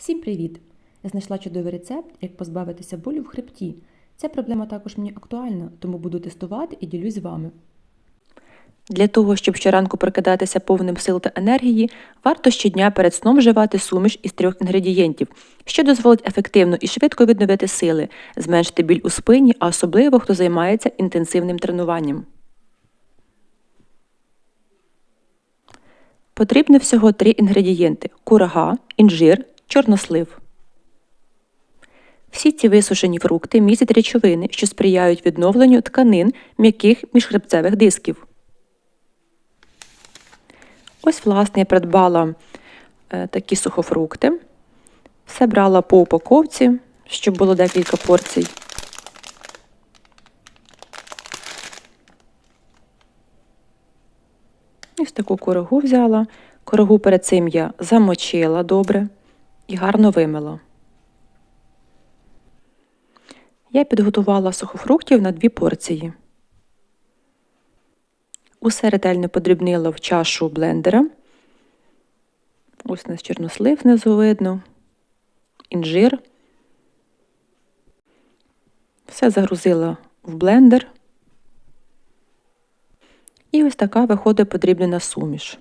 Всім привіт! Я знайшла чудовий рецепт, як позбавитися болю в хребті. Ця проблема також мені актуальна, тому буду тестувати і ділюсь з вами. Для того, щоб щоранку прокидатися повним сил та енергії, варто щодня перед сном вживати суміш із трьох інгредієнтів, що дозволить ефективно і швидко відновити сили, зменшити біль у спині, а особливо хто займається інтенсивним тренуванням. Потрібно всього три інгредієнти курага, інжир, чорнослив. Всі ці висушені фрукти містять речовини, що сприяють відновленню тканин м'яких міжхребцевих дисків. Ось, власне, я придбала е, такі сухофрукти. Все брала по упаковці, щоб було декілька порцій. Ось таку корогу взяла. Корогу перед цим я замочила добре і гарно вимила. Я підготувала сухофруктів на дві порції. Усе ретельно подрібнила в чашу блендера. Ось у нас чорнослив внизу видно, інжир. Все загрузила в блендер. І ось така виходить подрібнена суміш.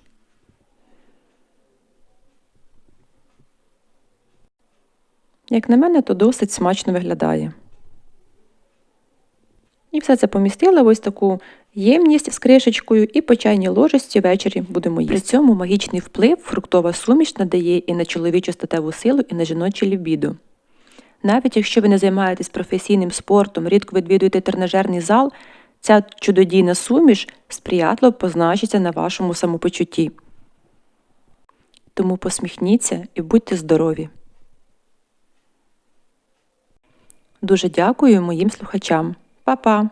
Як на мене, то досить смачно виглядає. І все це помістила в ось таку ємність з кришечкою і по чайній ложечці ввечері будемо їсти. При цьому магічний вплив фруктова суміш надає і на чоловічу статеву силу, і на жіноче лібідо. Навіть якщо ви не займаєтесь професійним спортом, рідко відвідуєте тренажерний зал, ця чудодійна суміш сприятливо позначиться на вашому самопочутті. Тому посміхніться і будьте здорові! Дуже дякую моїм слухачам. Па-па!